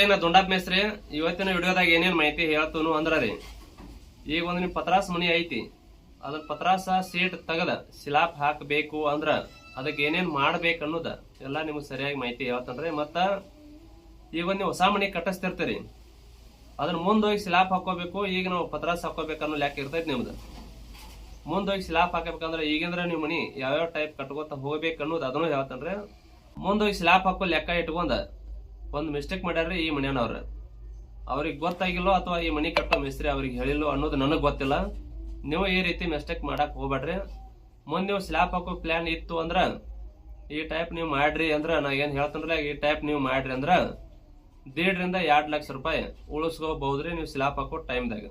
ನಮಸ್ಕಾರ ನಾ ದುಂಡಾಪ್ ಮೇಸ್ರಿ ಇವತ್ತಿನ ವಿಡಿಯೋದಾಗ ಏನೇನು ಮಾಹಿತಿ ಹೇಳ್ತನು ಅಂದ್ರ ರೀ ಈಗ ಒಂದು ನಿಮ್ಮ ಪತ್ರಾಸ ಮನಿ ಐತಿ. ಅದ್ರ ಪತ್ರಾಸ ಸೀಟ್ ತೆಗದ ಸಿಲಾಪ್ ಹಾಕಬೇಕು ಅಂದ್ರ ಅದಕ್ಕೆ ಏನೇನ್ ಮಾಡ್ಬೇಕು ಅನ್ನೋದ ಎಲ್ಲ ನಿಮ್ಗೆ ಸರಿಯಾಗಿ ಮಾಹಿತಿ ಹೇಳ್ತಾನ್ರಿ. ಮತ್ತು ಈಗ ಒಂದು ಹೊಸ ಮನಿ ಕಟ್ಟಿಸ್ತಿರ್ತೀರಿ. ಅದ್ರ ಮುಂದೋಗಿ ಸಿಲಾಪ್ ಹಾಕೋಬೇಕು ಈಗ ನಾವು ಪತ್ರಾಸ ಹಾಕೋಬೇಕು ಅನ್ನೋ ಲೆಕ್ಕ ಇರ್ತೈತಿ ನಿಮ್ದು. ಮುಂದೋಗಿ ಸಿಲಾಪ್ ಹಾಕಬೇಕಂದ್ರೆ ಈಗಂದ್ರೆ ನೀವು ಮನಿ ಯಾವ್ಯಾವ ಟೈಪ್ ಕಟ್ಕೋತ ಹೋಗ್ಬೇಕು ಅನ್ನೋದು ಅದನ್ನು ಹೇಳ್ತಾನ್ರಿ. ಮುಂದೋಗಿ ಸಿಲಾಪ್ ಹಾಕೋ ಲೆಕ್ಕ ಇಟ್ಕೊಂಡ ಒಂದ್ ಮಿಸ್ಟೇಕ್ ಮಾಡ್ಯಾರ್ರಿ ಈ ಮನೆಯವ್ರ ಅವ್ರಿಗೆ ಗೊತ್ತಾಗಿಲ್ಲೋ ಅಥವಾ ಈ ಮನೆ ಕಟ್ಟೋ ಮಿಸ್ತ್ರಿ ಅವ್ರಿಗೆ ಹೇಳಿಲ್ಲೋ ಅನ್ನೋದು ನನಗ್ ಗೊತ್ತಿಲ್ಲ. ನೀವು ಈ ರೀತಿ ಮಿಸ್ಟೇಕ್ ಮಾಡಕ್ ಹೋಗ್ಬೇಡ್ರಿ. ಮುಂದ್ ನೀವು ಸ್ಲಾಪ್ ಹಾಕೋ ಪ್ಲಾನ್ ಇತ್ತು ಅಂದ್ರ, ಈ ಟೈಪ್ ನೀವು ಮಾಡ್ರಿ ಅಂದ್ರ, ನಾ ಏನ್ ಹೇಳ್ತೇನ್ರಲ್ಲ ಈ ಟೈಪ್ ನೀವು ಮಾಡ್ರಿ ಅಂದ್ರ, ದೇಡ್ರಿಂದ ಎರಡ್ ಲಕ್ಷ ರೂಪಾಯಿ ಉಳಿಸ್ಕೋಬಹುದ್ರಿ ನೀವು ಸ್ಲಾಪ್ ಹಾಕೋ ಟೈಮ್ದಾಗ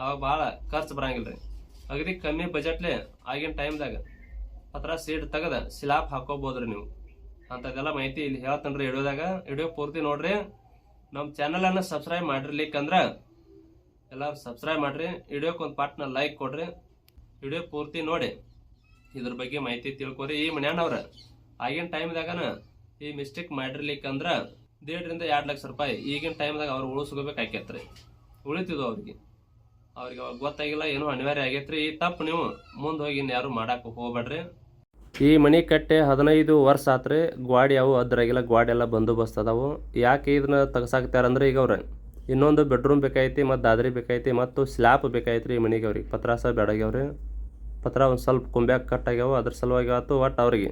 ಅವಾಗ ಭಾಳ ಖರ್ಚು ಬರಂಗಿಲ್ರಿ. ಅಗದಿ ಕಮ್ಮಿ ಬಜೆಟ್ಲೆ ಆಗಿನ ಟೈಮ್ದಾಗ ಹತ್ರ ಸೀಟ್ ತೆಗೆದ ಸ್ಲಾಪ್ ಹಾಕೋಬಹುದ್ರಿ ನೀವು. ಅಂತದೆಲ್ಲ ಮಾಹಿತಿ ಇಲ್ಲಿ ಹೇಳ್ತಾನ್ರಿ ವಿಡಿಯೋದಾಗ. ವಿಡಿಯೋ ಪೂರ್ತಿ ನೋಡ್ರಿ. ನಮ್ಮ ಚಾನಲ್ ಅನ್ನ ಸಬ್ಸ್ಕ್ರೈಬ್ ಮಾಡಿರ್ಲಿಕ್ಕಂದ್ರ ಎಲ್ಲಾರು ಸಬ್ಸ್ಕ್ರೈಬ್ ಮಾಡ್ರಿ. ವಿಡಿಯೋಕ್ಕೆ ಒಂದು ಪಾಟ್ನ ಲೈಕ್ ಕೊಡ್ರಿ. ವಿಡಿಯೋ ಪೂರ್ತಿ ನೋಡಿ. ಇದ್ರ ಬಗ್ಗೆ ಮಾಹಿತಿ ತಿಳ್ಕೊರಿ ಈ ಮನ್ಯಾನವ್ರ. ಆಗಿನ ಟೈಮ್ದಾಗನ ಈ ಮಿಸ್ಟೇಕ್ ಮಾಡಿರ್ಲಿಕ್ಕಂದ್ರ ದೇಡ್ರಿಂದ ಎರಡು ಲಕ್ಷ ರೂಪಾಯಿ. ಈಗಿನ ಟೈಮ್ದಾಗ ಅವ್ರು ಉಳಿಸ್ಕೋಬೇಕಾಕೈತ್ರಿ ಉಳಿತಿದ್ವು ಅವ್ರಿಗೆ. ಅವ್ರಿಗೆ ಅವಾಗ ಗೊತ್ತಾಗಿಲ್ಲ, ಏನೋ ಅನಿವಾರ್ಯ ಆಗೈತ್ರಿ. ಈ ತಪ್ಪು ನೀವು ಮುಂದೆ ಹೋಗಿ ಯಾರು ಮಾಡಕ್ಕೆ ಹೋಗ್ಬೇಡ್ರಿ. ಈ ಮನಿ ಕಟ್ಟೆ ಹದಿನೈದು ವರ್ಷ ಆತ್ರಿ. ಗ್ವಾಡಿ ಅವು, ಅದ್ರಾಗೆಲ್ಲ ಗ್ವಾಡಿ ಎಲ್ಲ ಬಂದೋಬಸ್ತ್ ಅದಾವು. ಯಾಕೆ ಇದನ್ನ ತೆಗ್ಸಾಕ್ತಾರಂದ್ರೆ ಈಗ ಅವ್ರ ಇನ್ನೊಂದು ಬೆಡ್ರೂಮ್ ಬೇಕಾಯ್ತಿ ಮತ್ತು ದಾದ್ರಿ ಬೇಕಾಯ್ತಿ ಮತ್ತು ಸ್ಲ್ಯಾಪ್ ಬೇಕಾಯ್ತ್ರಿ ಈ ಮನೆಗೆ ಅವ್ರಿಗೆ. ಪತ್ರಾಸ ಬೇಡಾಗ್ಯಾವ್ರಿ ಪತ್ರ ಒಂದು ಸ್ವಲ್ಪ ಕುಂಬ್ಯಾಗ ಕಟ್ ಆಗ್ಯಾವ ಅದ್ರ ಸಲುವಾಗಿ ಆಯ್ತು ಒಟ್ಟು ಅವ್ರಿಗೆ.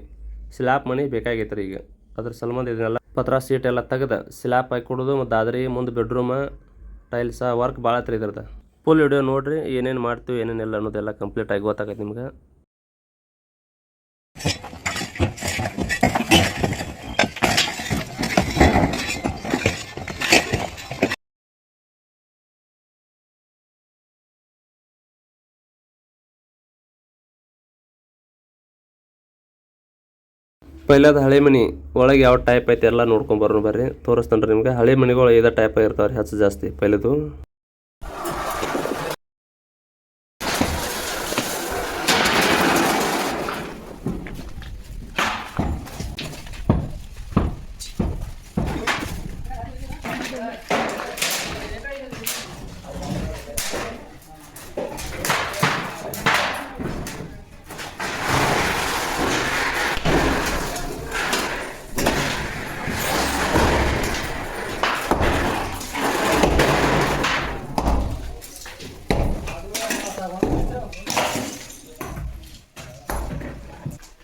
ಸ್ಲ್ಯಾಪ್ ಬೇಕಾಗೈತೆ ರೀ ಈಗ. ಅದ್ರ ಸಲುವಾಗಿ ಇದನ್ನೆಲ್ಲ ಪತ್ರ ಸೀಟ್ ಎಲ್ಲ ತೆಗೆದ ಸ್ಲ್ಯಾಪ್ ಹಾಕಿ ಕೊಡೋದು ಮತ್ತು ದಾದ್ರಿ ಮುಂದೆ ಬೆಡ್ರೂಮ ಟೈಲ್ಸ ವರ್ಕ್ ಭಾಳ ಐತ್ರಿ ಇದ್ರದ. ಫುಲ್ ವಿಡಿಯೋ ನೋಡಿರಿ, ಏನೇನು ಮಾಡ್ತೀವಿ ಏನೇನೆಲ್ಲ ಅನ್ನೋದೆಲ್ಲ ಕಂಪ್ಲೀಟ್ ಆಗಿ ಗೊತ್ತಾಗತ್ತೆ ನಿಮ್ಗೆ. ಪೈಲದ ಹಳೆ ಮನೆ ಒಳಗೆ ಯಾವ ಟೈಪ್ ಐತೆ ಎಲ್ಲ ನೋಡ್ಕೊಂಡು ಬರೋಣ ಬರ್ರಿ. ರೀ ನಿಮ್ಗೆ. ಹಳೆ ಮನಿಗಳು ಇದೇ ಟೈಪ್ ಇರ್ತಾವ್ರಿ ಹೆಚ್ಚು ಜಾಸ್ತಿ ಪೈಲದು.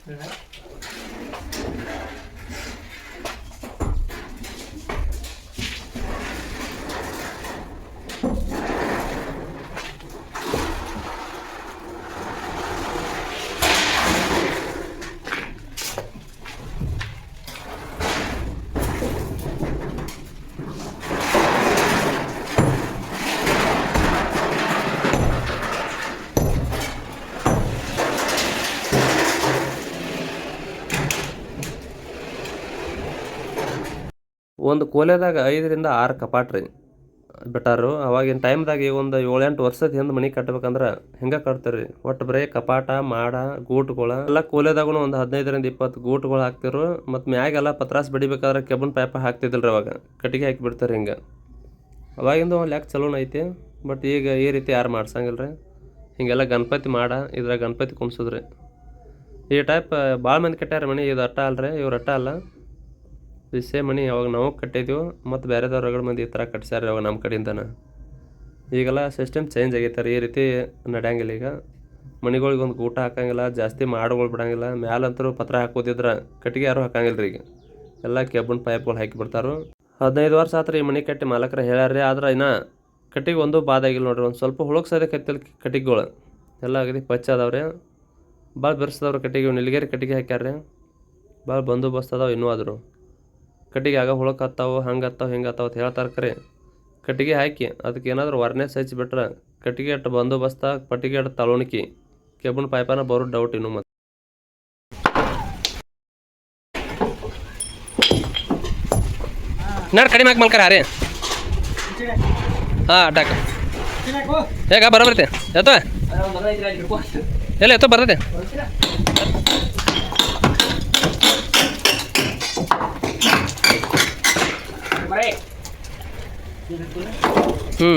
Evet. ಒಂದು ಕೋಲೆದಾಗ ಐದರಿಂದ ಆರು ಕಪಾಟ್ ರೀ ಬಿಟ್ಟಾರು. ಅವಾಗಿನ ಟೈಮ್ದಾಗ ಈ ಒಂದು ಏಳೆಂಟು ವರ್ಷದ ಹಿಂದೆ ಮನೆ ಕಟ್ಬೇಕಂದ್ರೆ ಹೆಂಗೆ ಕಟ್ತಾರೆ? ರೀ ಒಟ್ಟು ಬರೀ ಕಪಾಟ, ಮಾಡ, ಗೂಟ್ಗಳ, ಎಲ್ಲ ಕೋಲೆದಾಗೂ ಒಂದು ಹದಿನೈದರಿಂದ ಇಪ್ಪತ್ತು ಗೂಟ್ಗಳು ಹಾಕ್ತಿರು. ಮತ್ತು ಮ್ಯಾಗೆಲ್ಲ ಪತ್ರಾಸ್ ಬಡಿಬೇಕಾದ್ರೆ ಕೆಬನ್ ಪೈಪ ಹಾಕ್ತಿದ್ದಿಲ್ಲ ಅವಾಗ. ಕಟ್ಟಿಗೆ ಹಾಕಿ ಬಿಡ್ತಾರೆ ಹಿಂಗೆ. ಅವಾಗಿಂದ ಒಂದು ಲೆಕ್ಕ ಚಲೋನ ಐತಿ. ಬಟ್ ಈಗ ಈ ರೀತಿ ಯಾರು ಮಾಡ್ಸಂಗಿಲ್ಲ ರೀ ಹಿಂಗೆಲ್ಲ ಗಣಪತಿ ಮಾಡ, ಇದ್ರಾಗ ಗಣಪತಿ ಕುಮ್ಸೋದ್ರಿ ಈ ಟೈಪ್ ಭಾಳ ಮಂದಿ ಕಟ್ಟ್ಯಾರ ಮನೆ, ಇದು ಅಟ್ಟ ಅಲ್ರಿ, ಇವ್ರು ಅಟ್ಟ ಅಲ್ಲ. ಇಸೇ ಮನೆ ಯಾವಾಗ ನಾವು ಕಟ್ಟಿದ್ದೀವಿ ಮತ್ತು ಬೇರೆದವ್ರು ರಗಡ ಮಂದಿ ಈ ಥರ ಕಟ್ಸ್ಯಾರ ಅವಾಗ ನಮ್ಮ ಕಡೆಯಿಂದನ ಈಗೆಲ್ಲ ಸಿಸ್ಟಮ್ ಚೇಂಜ್ ಆಗೈತಾರೆ, ಈ ರೀತಿ ನಡೆಯಂಗಿಲ್ಲ ಈಗ. ಮನೆಗಳಿಗೆ ಒಂದು ಊಟ ಹಾಕಂಗಿಲ್ಲ, ಜಾಸ್ತಿ ಮಾಡುಗಳು ಬಿಡಂಗಿಲ್ಲ ಮ್ಯಾಲಂತರೂ ಪತ್ರ ಹಾಕೋದಿದ್ರೆ ಕಟ್ಟಿಗೆ ಯಾರು ಹಾಕಂಗಿಲ್ಲ ರೀ ಈಗ. ಎಲ್ಲ ಕೆಬ್ಬನ್ ಪೈಪ್ಗಳು ಹಾಕಿ ಬಿಡ್ತಾರು. ಹದಿನೈದು ವರ್ಷ ಆತ್ರಿ ಈ ಮನೆ ಕಟ್ಟಿ ಮಾಲಕರ ಹೇಳ್ಯಾರ್ರಿ, ಆದ್ರೆ ಇನ್ನ ಕಟ್ಟಿಗೆ ಒಂದು ಬಾದಾಗಿಲ್ಲ ನೋಡ್ರಿ, ಒಂದು ಸ್ವಲ್ಪ ಹುಳಕ್ಕೆ ಸರಿ ಕತ್ತಿಲ್ ಕಟ್ಟಿಗೆಗಳು. ಎಲ್ಲ ಆಗಿದೆ ಪಚ್ಚ ಅದಾವ್ರಿ. ಭಾಳ ಬಿರ್ಸದವ್ರು ಕಟ್ಟಿಗೆ ನಿಲ್ಗೇರಿ ಕಟ್ಟಿಗೆ ಹಾಕ್ಯಾರ್ರಿ. ಭಾಳ ಬಂದೋಬಸ್ತ್ ಅದಾವೆ ಇನ್ನೂ ಆದರು. ಕಟ್ಟಿಗೆ ಆಗ ಹುಳಕ್ಕೆ ಹತ್ತಾವು ಹಂಗೆ ಹತ್ತಾವು ಹಿಂಗೆ ಹತ್ತಾವು ಅಂತ ಹೇಳ್ತಾರೆ ಕರೆ. ಕಟ್ಟಿಗೆ ಹಾಕಿ, ಅದಕ್ಕೆ ಏನಾದರೂ ವರ್ನೆಸ್ ಹಚ್ಚಿ ಬಿಟ್ರೆ ಕಟ್ಟಿಗೆ ಅಟ್ಟು ಬಂದೋಬಸ್ತ, ಪಟ್ಟಿಗೆ ಅಟ್ಟು ತಳೋಣಕಿ ಕೆಬ್ಬುಣ್ ಪೈಪನ ಬರೋ ಡೌಟ್ ಇನ್ನು ಮತ್ತೆ. ನಾಡ್ ಕಡಿಮೆ ಹಾಕಿ ಮಲ್ಕರ ರೀ ಹಾಂ, ಅಡ್ಡಾಕ. ಹೇಗ ಬರಬರ್ತೆ ಎತ್ತೋ. ಎಲ್ಲ, ಎತ್ತೋ ಬರ್ತೈತೆ ಹ್ಞೂ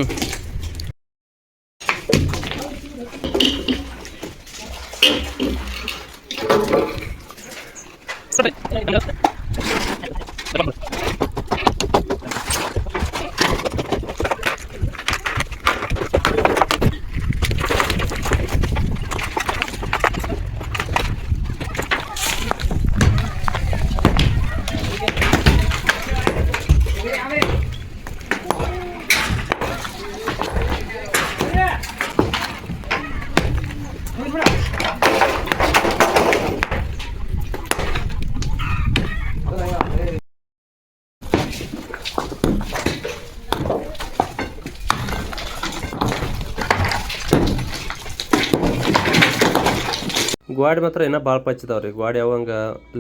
ಗ್ವಾಡಿ ಮಾತ್ರ ಇನ್ನೂ ಭಾಳ ಪಚ್ಚಿದಾವೆ ರೀ. ಗ್ವಾಡಿ ಅವಂಗ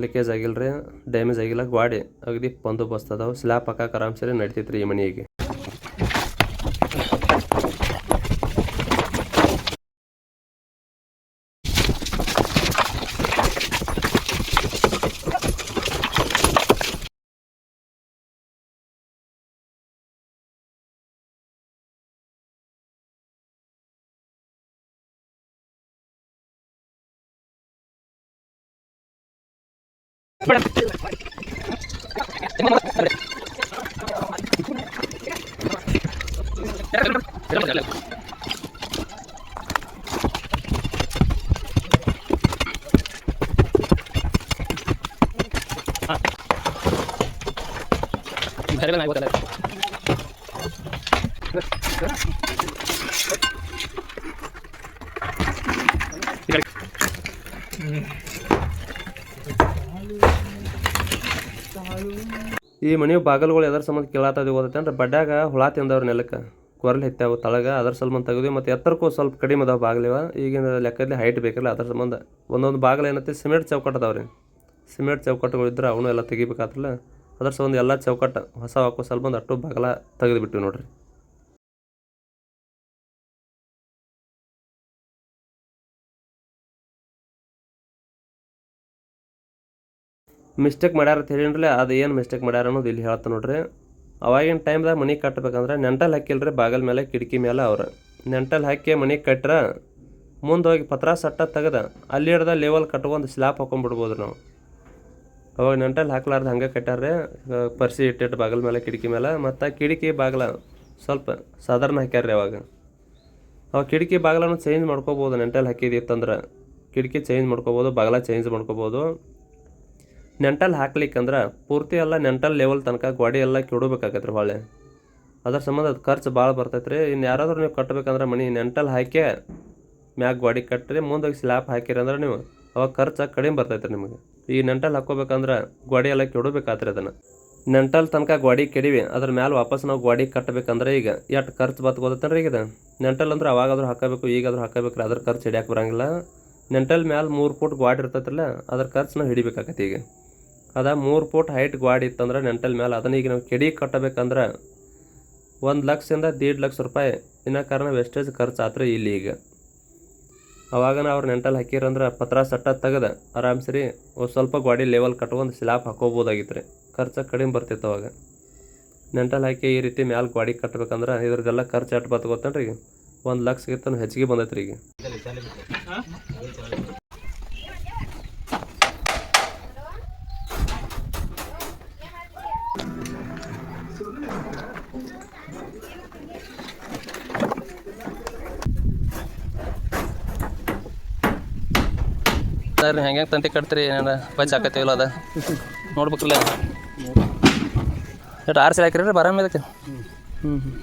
ಲೀಕೇಜ್ ಆಗಿಲ್ಲ ರೀ ಡ್ಯಾಮೇಜ್ ಆಗಿಲ್ಲ. ಗ್ವಾಡಿ ಅಗದಿ ಬಂದೋಬಸ್ತ್ ಅದಾವೆ. ಸ್ಲ್ಯಾಪ್ ಹಾಕಕ್ಕೆ ನಡಿತೈತೆ ರೀ ಈ ಮನೆಗೆ ಬೇರೆ ಆಗೋದಲ್ಲ ಈ ಮನೆ ಬಾಗಲ್ಗಳು ಎದ್ರ ಸಂಬಂಧ ಕೇಳಾತದೆ ಓದತ್ತಂದ್ರೆ ಅಂದ್ರೆ ಬಡ್ಡ್ಯಾಗ ಹುಳ ತಿಂದವ್ರ ನೆಲಕ್ಕೆ. ಕೊರಲ್ ಹೆತ್ತಾವು ತಳಗ, ಅದ್ರ ಸಂಬಂಧ ತೆಗೆದು ಮತ್ತು ಎತ್ತರಕ್ಕೂ ಸ್ವಲ್ಪ ಕಡಿಮೆ ಅದಾವ ಬಾಗಿಲಿವ. ಈಗಿನ ಲೆಕ್ಕದಲ್ಲಿ ಹೈಟ್ ಬೇಕಲ್ಲ, ಅದ್ರ ಸಂಬಂಧ. ಒಂದೊಂದು ಬಾಗಿಲು ಏನತ್ತೆ ಸಿಮೆಂಟ್ ಚೌಕಟ್ಟು ಅದಾವ ರೀ ಸಿಮೆಂಟ್ ಚೌಕಟ್ಟುಗಳು ಇದ್ರೆ ಅವನು ಎಲ್ಲ ತೆಗಿಬೇಕಾತಲ್ಲ ಅದ್ರ ಸಂಬಂಧ ಎಲ್ಲ ಚೌಕಟ್ಟು, ಹೊಸ ಹಾಕೋ ಬಂದು ಅಟ್ಟು ಬಾಗಲ ತೆಗೆದು ಬಿಟ್ಟಿವಿ ನೋಡ್ರಿ. ಮಿಸ್ಟೇಕ್ ಮಾಡ್ಯಾರ ಅಂತ ಹೇಳಿನ್ರಲ್ಲ ಅದು ಏನು ಮಿಸ್ಟೇಕ್ ಮಾಡ್ಯಾರ ಅನ್ನೋದು ಇಲ್ಲಿ ಹೇಳ್ತಾ ನೋಡ್ರಿ. ಅವಾಗಿನ ಟೈಮ್ದಾಗ ಮನೆ ಕಟ್ಟಬೇಕಂದ್ರೆ ನೆಂಟಲ್ ಹಾಕಿಲ್ರಿ ಬಾಗಲ್ ಮೇಲೆ, ಕಿಟಕಿ ಮೇಲೆ ಅವ್ರು. ನೆಂಟಲ್ ಹಾಕಿ ಮನೆ ಕಟ್ಟ್ರೆ ಮುಂದೆ ಹೋಗಿ ಪತ್ರ ಸಟ್ಟ ತೆಗೆದ, ಅಲ್ಲಿ ಹಿಡ್ದ ಲೆವೆಲ್ ಕಟ್ಕೊಂಡು ಸ್ಲ್ಯಾಪ್ ಹಾಕೊಂಡ್ಬಿಡ್ಬೋದು ನಾವು. ಅವಾಗ ನೆಂಟಲ್ಲಿ ಹಾಕ್ಲಾರ್ದು ಹಂಗೆ ಕಟ್ಟಾರೆ ಪರ್ಸಿ ಇಟ್ಟಿಟ್ಟು ಬಾಗಲ್ ಮೇಲೆ, ಕಿಟಕಿ ಮೇಲೆ, ಮತ್ತು ಕಿಟಕಿ ಬಾಗಲ ಸ್ವಲ್ಪ ಸಾಧಾರಣ ಹಾಕ್ಯಾರ್ರಿ ಅವಾಗ. ಅವಾಗ ಕಿಟಕಿ ಬಾಗಿಲನ್ನು ಚೇಂಜ್ ಮಾಡ್ಕೋಬೋದು ನೆಂಟಲ್ಲಿ ಹಾಕಿದಿತ್ತಂದ್ರೆ. ಕಿಟಕಿ ಚೇಂಜ್ ಮಾಡ್ಕೋಬೋದು, ಬಾಗಲ ಚೇಂಜ್ ಮಾಡ್ಕೋಬೋದು. ನೆಂಟಲ್ ಹಾಕ್ಲಿಕ್ಕಂದ್ರೆ ಪೂರ್ತಿ ಎಲ್ಲ ನೆಂಟಲ್ ಲೆವೆಲ್ ತನಕ ಗೋಡೆ ಎಲ್ಲ ಕೆಡಬೇಕಾಗತ್ತೆ ರೀ ಹೊಳೆ ಅದ್ರ ಸಂಬಂಧ ಅದು ಖರ್ಚು ಭಾಳ ಬರ್ತೈತೆ ರೀ ಇನ್ನು ಯಾರಾದರೂ ನೀವು ಕಟ್ಬೇಕಂದ್ರೆ ಮನೆ ನೆಂಟಲ್ ಹಾಕಿ ಮ್ಯಾಗ ಗೋಡೆ ಕಟ್ಟಿರಿ ಮುಂದೆ ಸ್ಲ್ಯಾಪ್ ಹಾಕಿರಿ ಅಂದ್ರೆ ನೀವು ಅವಾಗ ಖರ್ಚು ಕಡಿಮೆ ಬರ್ತೈತೆ ನಿಮಗೆ. ಈ ನೆಂಟಲ್ ಹಾಕೋಬೇಕಂದ್ರೆ ಗೋಡೆ ಎಲ್ಲ ಕೆಡಬೇಕಾತ್ರಿ ಅದನ್ನು. ನೆಂಟಲ್ ತನಕ ಗೋಡೆ ಕೆಡಿವಿ, ಅದ್ರ ಮ್ಯಾಲೆ ವಾಪಸ್ ನಾವು ಗೋಡೆ ಕಟ್ಟಬೇಕಂದ್ರೆ ಈಗ ಎಷ್ಟು ಖರ್ಚು ಬತ್ತು ರೀ ಈಗ? ನೆಂಟಲ್ ಅಂದ್ರೆ ಅವಾಗಾದ್ರೂ ಹಾಕಬೇಕು, ಈಗಾದರೂ ಹಾಕಬೇಕು ರೀ ಅದ್ರ ಖರ್ಚು ಹಿಡಿಯಕ್ಕೆ ಬರಂಗಿಲ್ಲ. ನೆಂಟಲ್ ಮ್ಯಾಲೆ ಮೂರು ಫುಟ್ ಗೋಡೆ ಇರ್ತೈತ್ರಲ್ಲ, ಅದ್ರ ಖರ್ಚು ನಾವು ಹಿಡಿಬೇಕಾಗತ್ತೆ ಈಗ ಅದ ಮೂರು ಫೂಟ್ ಹೈಟ್ ಗ್ವಾಡಿ ಇತ್ತಂದ್ರೆ ನೆಂಟಲ್ ಮೇಲೆ ಅದನ್ನ ಈಗ ನಾವು ಕೆಡಿ ಕಟ್ಟಬೇಕಂದ್ರೆ ಒಂದು ಲಕ್ಷದಿಂದ ದೀಡ್ ಲಕ್ಷ ರೂಪಾಯಿ ಇನ್ನ ಕಾರಣ ವೆಸ್ಟೇಜ್ ಖರ್ಚು ಆತ್ರ ಇಲ್ಲಿ ಈಗ. ಅವಾಗನ ಅವ್ರು ನೆಂಟಲ್ ಹಾಕಿರಂದ್ರೆ ಪತ್ರ ಸಟ್ಟ ತೆಗೆದ ಆರಾಮ್ ಸರಿ ಒಂದು ಸ್ವಲ್ಪ ಗ್ವಾಡಿ ಲೆವೆಲ್ ಕಟ್ಕೊಂಡು ಸ್ಲ್ಯಾಪ್ ಹಾಕೋಬೋದಾಗಿತ್ತು ರೀ ಖರ್ಚು ಕಡಿಮೆ ಬರ್ತಿತ್ತು ಅವಾಗ. ನೆಂಟಲ್ ಹಾಕಿ ಈ ರೀತಿ ಮ್ಯಾಲೆ ಗ್ವಾಡಿ ಕಟ್ಬೇಕಂದ್ರೆ ಇದ್ರದ್ದೆಲ್ಲ ಖರ್ಚು ಎಟ್ಟು ಬತ್ ಗೊತ್ತೇನ್ರಿ ಒಂದು ಲಕ್ಷಕ್ಕಿಂತ ಹೆಚ್ಚಿಗೆ ಬಂದೈತ್ರಿ ಈಗ. ಸರ್ ಹೆಂಗೆ ತಂತಿ ಕಟ್ತೀರಿ, ಏನಾರ ಪಂಚ್ ಹಾಕತ್ತೀವಲ್ಲ ಅದ. ನೋಡ್ಬೇಕಲ್ಲ ಎಷ್ಟು ಆರ್ಸಿ ಹಾಕ್ರಿ ಬರಾಮ ಇದಕ್ಕೆ. ಹ್ಞೂ ಹ್ಞೂ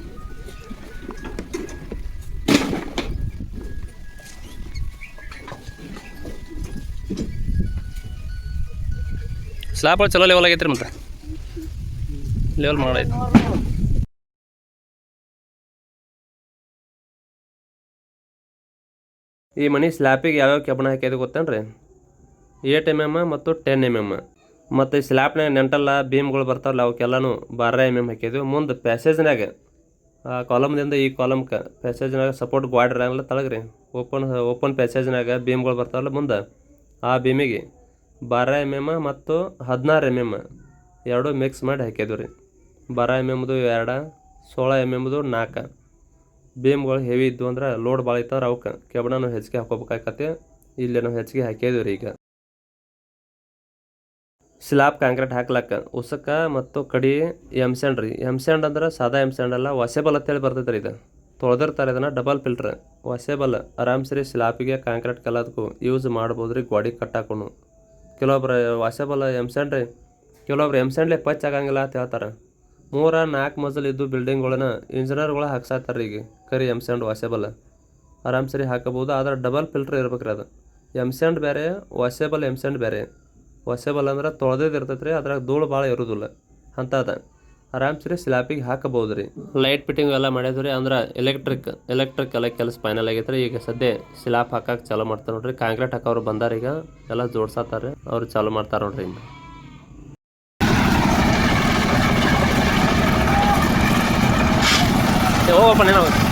ಚಲೋ ಲೆವೆಲ್ ಆಗೈತ್ರಿ ಮತ್ತೆ. ಲೆವೆಲ್ ಮಾಡೈತಿ ಈ ಮನೆ ಸ್ಲ್ಯಾಪಿಗೆ ಯಾವ್ಯಾವ ಕೆಬ್ಬಣ ಹಾಕ್ಯದ ಗೊತ್ತೇನ್ರಿ? ಏಟ್ ಎಂ ಎಂ ಮತ್ತು ಟೆನ್ ಎಂ ಎಂ ಮತ್ತು ಈ ನೆಂಟಲ್ಲ ಬೀಮ್ಗಳು ಬರ್ತಾವಲ್ಲ, ಅವಕ್ಕೆಲ್ಲನೂ ಬಾರ ಎಂ ಎಂ ಹಾಕಿದ್ವಿ. ಮುಂದೆ ಪ್ಯಾಸೇಜ್ನಾಗ ಆ ಕಾಲಮ್ದಿಂದ ಈ ಕಾಲಮ್ಗೆ ಪ್ಯಾಸೇಜ್ನಾಗ ಸಪೋರ್ಟ್ ಗ್ವಾಡ್ ತಳಗ್ರಿ. ಓಪನ್ ಓಪನ್ ಪ್ಯಾಸೇಜ್ನಾಗ ಬೀಮ್ಗಳು ಬರ್ತಾವಲ್ಲ ಮುಂದೆ, ಆ ಬೀಮಿಗೆ ಬಾರ ಎಂ ಎಂ ಮತ್ತು ಹದಿನಾರು ಎಂ ಎಂ ಎರಡು ಮಿಕ್ಸ್ ಮಾಡಿ ಹಾಕಿದ್ವಿ ರೀ. ಬಾರ ಎಂ ಎಮ್ದು ಎರಡು, ಸೋಳ ಎಂ ಎಮ್ದು ನಾಲ್ಕು. ಬೀಮ್ಗಳು ಹೆವಿ ಇದ್ದು ಅಂದ್ರೆ ಲೋಡ್ ಭಾಳ ಇತ್ತಂದ್ರೆ ಅವಕ್ಕೆ ಕೆಬ್ಬಣ ನಾವು ಹೆಚ್ಚಿಗೆ ಹಾಕೋಬೇಕಾಗತ್ತೆ ಇಲ್ಲಿ ನಾವು ಹೆಚ್ಚಿಗೆ ಹಾಕಿದ್ವಿ ರೀ ಈಗ. ಸ್ಲಾಬ್ ಕಾಂಕ್ರೀಟ್ ಹಾಕ್ಲಕ್ಕ. ಉಸಕ ಮತ್ತು ಕಡಿ ಎಂ ಸ್ಯಾಂಡ್ ರೀ. ಎಂ ಸ್ಯಾಂಡ್ ಅಂದ್ರೆ ಸಾದಾ ಎಂ ಸ್ಯಾಂಡ್ ಅಲ್ಲ ವಾಸೆಬಲ್ ಅಂತೇಳಿ ಬರ್ತೈತೆ ರೀ ಇದು. ತೊಳೆದಿರ್ತಾರೆ ಇದನ್ನು ಡಬಲ್ ಫಿಲ್ಟ್ರ್ ವಾಸೆಬಲ್ ಆರಾಮ್ಸರಿ ಸ್ಲಾಪಿಗೆ ಕಾಂಕ್ರೀಟ್ ಕಲದಕ್ಕೂ ಯೂಸ್ ಮಾಡ್ಬೋದು ರೀ ಗೋಡಿ ಕಟ್ಟಾಕೊಂಡು ಕೆಲವೊಬ್ರು ವಾಸೆಬಲ್ ಎಮ್ಸ್ಯಾಂಡ್ ರೀ, ಕೆಲವೊಬ್ರು ಎಂ ಸ್ಯಾಂಡ್ಲೆ ಪಚ್ ಆಗಂಗಿಲ್ಲ ಅಂತ ಹೇಳ್ತಾರೆ. ಮೂರ ನಾಲ್ಕು ಮಜಲ್ ಇದ್ದು ಬಿಲ್ಡಿಂಗ್ಗಳನ್ನ ಇಂಜಿನಿಯರ್ಗಳು ಹಾಕ್ಸಾತಾರೆ ಈಗ, ಕರಿ ಎಂ ಎಮ್ಸ್ಯಾಂಡ್ ವಾಸೆಬಲ್ ಆರಾಮ್ಸರಿ ಹಾಕಬಹುದು ಆದ್ರೆ ಡಬಲ್ ಫಿಲ್ಟ್ರ್ ಇರ್ಬೇಕ್ರಿ ಅದು. ಎಂ ಸ್ಯಾಂಡ್ ಬೇರೆ ವಾಸೇಬಲ್ ಎಂ ಸ್ಯಾಂಡ್ ಬೇರೆ ವಾಸೆಬಲ್ ಅಂದ್ರೆ ತೊಳೆದೇದು ಇರ್ತೈತೆ ರೀ ಅದ್ರಾಗ ಧೂಳು ಭಾಳ ಇರೋದಿಲ್ಲ. ಅಂಥದ. ರೀ ಸ್ಲ್ಯಾಪಿಗೆ ಹಾಕಬಹುದು ರೀ ಲೈಟ್ ಫಿಟ್ಟಿಂಗ್ ಎಲ್ಲ ಮಾಡಿದ್ವಿ ರೀ ಅಂದ್ರೆ ಎಲೆಕ್ಟ್ರಿಕ್ ಎಲೆಕ್ಟ್ರಿಕ್ ಎಲ್ಲ ಕೆಲಸ ಫೈನಲ್ ಆಗೈತೆ ರೀ ಈಗ ಸದ್ಯ ಸ್ಲ್ಯಾಪ್ ಹಾಕಕ್ಕೆ ಚಾಲೂ ಮಾಡ್ತಾರೆ ನೋಡ್ರಿ. ಕಾಂಕ್ರೀಟ್ ಹಾಕೋರು ಬಂದಾರ ಈಗ, ಎಲ್ಲ ಜೋಡ್ಸತ್ತಾರೆ ಅವ್ರು ಚಾಲೂ ಮಾಡ್ತಾರೆ ನೋಡ್ರಿ ಇನ್ನು. ಓಪನ್ ನೀನು.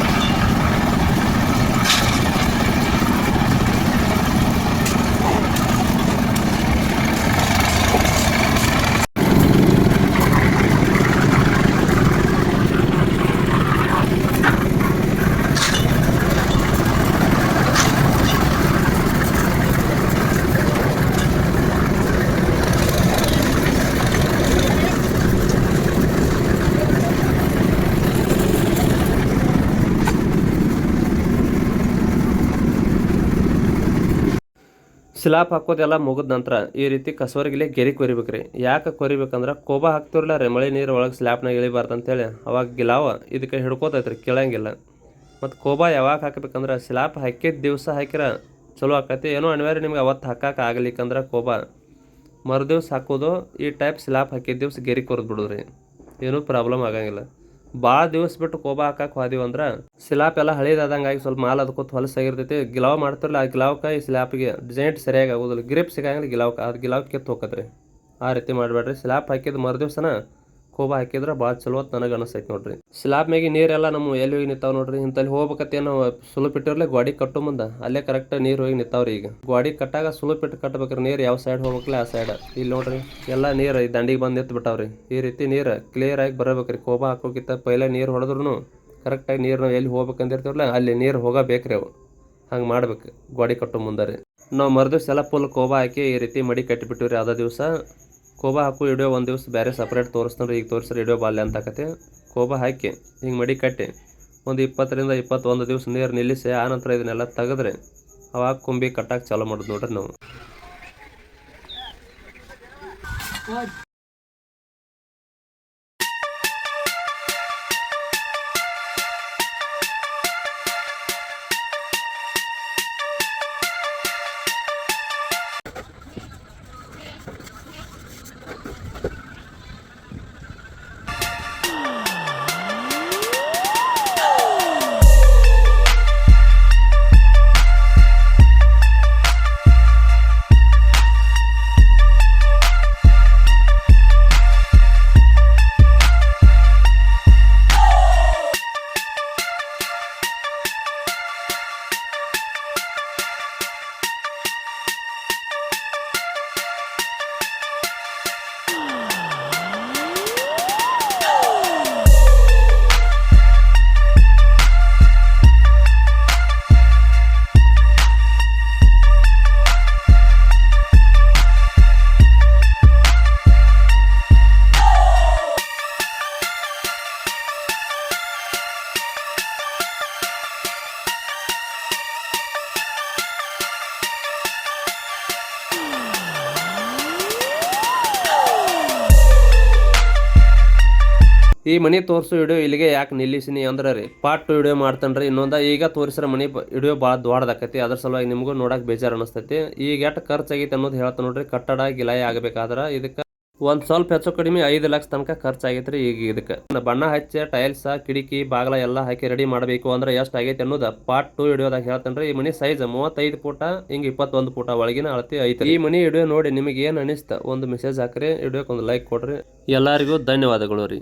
ಸ್ಲಾಪ್ ಹಾಕೋದೆಲ್ಲ ಮುಗಿದ ನಂತರ ಈ ರೀತಿ ಕಸವರ್ಗಿಲೆ ಗೆರಿ ಕೊರಿಬೇಕ್ರಿ. ಯಾಕೆ ಕೊರಿಬೇಕಂದ್ರೆ ಕೋಬ ಹಾಕ್ತಿರಲ್ಲ ಮಳೆ ನೀರು ಒಳಗೆ ಸ್ಲ್ಯಾಪ್ನಾಗ ಇಳಿಬಾರ್ದು ಅಂತೇಳಿ ಅವಾಗ ಗಿಲಾವ ಇದಕ್ಕೆ ಹಿಡ್ಕೋತೈತ್ರಿ, ಕೇಳಂಗಿಲ್ಲ. ಮತ್ತು ಕೋಬ ಯಾವಾಗ ಹಾಕಬೇಕಂದ್ರೆ ಸ್ಲ್ಯಾಪ್ ಹಾಕಿದ ದಿವಸ ಹಾಕಿರ ಚಲೋ ಆಕತಿ. ಏನೋ ಅನಿವಾರ್ಯ ನಿಮ್ಗೆ ಅವತ್ತು ಹಾಕಕ್ಕೆ ಆಗ್ಲಿಕ್ಕಂದ್ರೆ ಮರು ಮರುದಿವ್ಸ ಹಾಕೋದು, ಈ ಟೈಪ್ ಸ್ಲ್ಯಾಪ್ ಹಾಕಿದ ದಿವ್ಸ ಗೆರಿ ಕೊರ್ದು ಬಿಡೋದ್ರಿ. ಏನೂ ಪ್ರಾಬ್ಲಮ್ ಆಗಂಗಿಲ್ಲ. ಭಾಳ ದಿವಸ ಬಿಟ್ಟು ಕೋಬ ಹಾಕಕ್ಕೆ ಹೋದಿವಿ ಅಂದ್ರೆ ಸ್ಲ್ಯಾಪ್ ಎಲ್ಲ ಹಳೇದಾದಂಗಾಗಿ ಸ್ವಲ್ಪ ಮಾಲ್ ಅದಕ್ಕೊತ್ತು ಹೊಲಸಾಗಿರ್ತೈತಿ ಗಿಲಾವ್ ಮಾಡ್ತಿರಲ್ಲ ಆ ಗಿಲಾವ್ಕ ಈ ಸ್ಲ್ಯಾಪ್ಗೆ ಡಿಸೈನ್ ಸರಿಯಾಗಿ ಆಗೋದಿಲ್ಲ. ಗ್ರಿಪ್ ಸಿಗಂಗಿಲ್ಲ ಗಿಲಾವ್ಕ. ಅದು ಗಿಲಾವ್ ಕಿತ್ತು ಹೋಗತ್ರಿ ಆ ರೀತಿ ಮಾಡಬೇಡ್ರಿ. ಸ್ಲ್ಯಾಪ್ ಹಾಕಿದ ಮರುದಿವ್ಸನ ಕೋಬಾ ಹಾಕಿದ್ರೆ ಭಾಳ ಚಲೋ ನನಗೆ ಅನಿಸ್ತೈತೆ ನೋಡ್ರಿ. ಸ್ಲ್ಯಾಬ್ ಮ್ಯಾಗೆ ನೀರೆಲ್ಲ ನಮ್ಮ ಎಲ್ಲಿ ಹೋಗಿ ನಿಂತಾವ ನೋಡ್ರಿ. ಇಂತಲ್ಲಿ ಹೋಗ್ಬೇಕತ್ತೆ ನಾವು ಸುಲಭ ಇಟ್ಟಿರ್ಲಿ ಗಾಡಿ ಕಟ್ಟು ಮುಂದೆ. ಅಲ್ಲೇ ಕರೆಕ್ಟ್ ನೀರು ಹೋಗಿ ನಿಂತಾವ್ರಿ ಈಗ. ಗಾಡಿ ಕಟ್ಟಾಗ ಸುಲಭ ಇಟ್ಟು ಕಟ್ಬೇಕ್ರಿ. ನೀರು ಯಾವ ಸೈಡ್ ಹೋಗ್ಬೇಕಲ್ಲ ಆ ಸೈಡ್ ಇಲ್ಲಿ ನೋಡ್ರಿ, ಎಲ್ಲ ನೀರು ಈ ದಂಡಿಗೆ ಬಂದು ನಿಂತು ಬಿಟ್ಟಾವ್ರಿ. ಈ ರೀತಿ ನೀರು ಕ್ಲಿಯರ್ ಆಗಿ ಬರಬೇಕ್ರಿ. ಕೋಬಾ ಹಾಕೋಕಿತ್ತ ಪೈಲೆ ನೀರು ಹೊಡೆದ್ರು ಕರೆಕ್ಟಾಗಿ ನೀರು ನಾವು ಎಲ್ಲಿ ಹೋಗ್ಬೇಕಂದಿರ್ತೀವಲ್ಲ, ಅಲ್ಲಿ ನೀರು ಹೋಗಬೇಕ್ರಿ ಅವು. ಹಂಗೆ ಮಾಡ್ಬೇಕು. ಗ್ವಾಡಿ ಕಟ್ಟೋ ಮುಂದೆ ನಾವು ಮರುದಿವ್ಸ ಎಲ್ಲ ಫುಲ್ ಕೋಬಾ ಹಾಕಿ ಈ ರೀತಿ ಮಡಿ ಕಟ್ಟಿಬಿಟ್ಟಿವ್ರಿ ಅದ ದಿವಸ. ಕೋಬಾ ಹಾಕು ವಿಡಿಯೋ ಒಂದು ದಿವಸ ಬೇರೆ ಸಪ್ರೇಟ್ ತೋರಿಸ್ತಂದ್ರೆ ಈಗ ತೋರಿಸ್ರಿ ಇಡೋ ಬಾಲ್ಯ ಅಂತ ಕತೆ ಕೋಬಾ ಹಾಕಿ, ಹಿಂಗೆ ಮಡಿ ಕಟ್ಟಿ, ಒಂದು ಇಪ್ಪತ್ತರಿಂದ ಇಪ್ಪತ್ತೊಂದು ದಿವಸ ನೀರು ನಿಲ್ಲಿಸಿ ಆನಂತರ ಇದನ್ನೆಲ್ಲ ತೆಗೆದ್ರೆ, ಅವಾಗ ಕುಂಬಿ ಕಟ್ಟಕ್ಕೆ ಚಾಲೂ ಮಾಡೋದು ನೋಡ್ರಿ ನಾವು. ಈ ಮನಿ ತೋರಿಸೋ ವಿಡಿಯೋ ಇಲ್ಲಿಗೆ ಯಾಕೆ ನಿಲ್ಲಿಸಿನಿ ಅಂದ್ರೆ ರೀ. ಪಾರ್ಟ್ ಟು ವಿಡಿಯೋ ಮಾಡ್ತಾನೆ ರೀ. ಇನ್ನೊಂದ ಈಗ ತೋರಿಸಿರೋ ಮನಿ ವಿಡಿಯೋ ಭಾಳ ದೊಡ್ಡದಾಕತಿ. ಅದ್ರ ಸಲುವಾಗಿ ನಿಮಗೂ ನೋಡಕ್ಕೆ ಬೇಜಾರು ಅನಿಸ್ತೈತಿ. ಈಗ ಎಷ್ಟು ಖರ್ಚಾಗೈತೆ ಅನ್ನೋದು ಹೇಳ್ತಾ ನೋಡ್ರಿ. ಕಟ್ಟಡ, ಗಿಲಾಯಿ ಆಗಬೇಕಾದ್ರೆ ಇದಕ್ಕೆ ಒಂದು ಸ್ವಲ್ಪ ಹೆಚ್ಚು ಕಡಿಮೆ ಐದು ಲಕ್ಷ ತನಕ ಖರ್ಚಾಗೈತೆ ರೀ ಈಗ ಇದಕ್ಕೆ. ಬಣ್ಣ ಹಚ್ಚ ಟೈಲ್ಸ್ ಕಿಟಕಿ, ಬಾಗಲ ಎಲ್ಲ ಹಾಕಿ ರೆಡಿ ಮಾಡಬೇಕು ಅಂದ್ರೆ ಎಷ್ಟು ಆಗೈತೆ ಅನ್ನೋದು ಪಾರ್ಟ್ ಟು ವಿಡಿಯೋದಾಗ ಹೇಳ್ತಾನೆ ಈ ಮನಿ ಸೈಜ್ ಮೂವತ್ತೈದು ಫೂಟ ಹಿಂಗೆ ಇಪ್ಪತ್ತೊಂದು ಫೂಟ ಒಳಗಿನ ಅಳತಿ ಐತೆ ಈ ಮನಿ ವಿಡಿಯೋ ನೋಡಿ ನಿಮಗೆ ಏನು ಅನಿಸ್ತ ಒಂದು ಮೆಸೇಜ್ ಹಾಕ್ರಿ. ವಿಡಿಯೋಕ್ಕೆ ಒಂದು ಲೈಕ್ ಕೊಡ್ರಿ. ಎಲ್ಲರಿಗೂ ಧನ್ಯವಾದಗಳು ರೀ.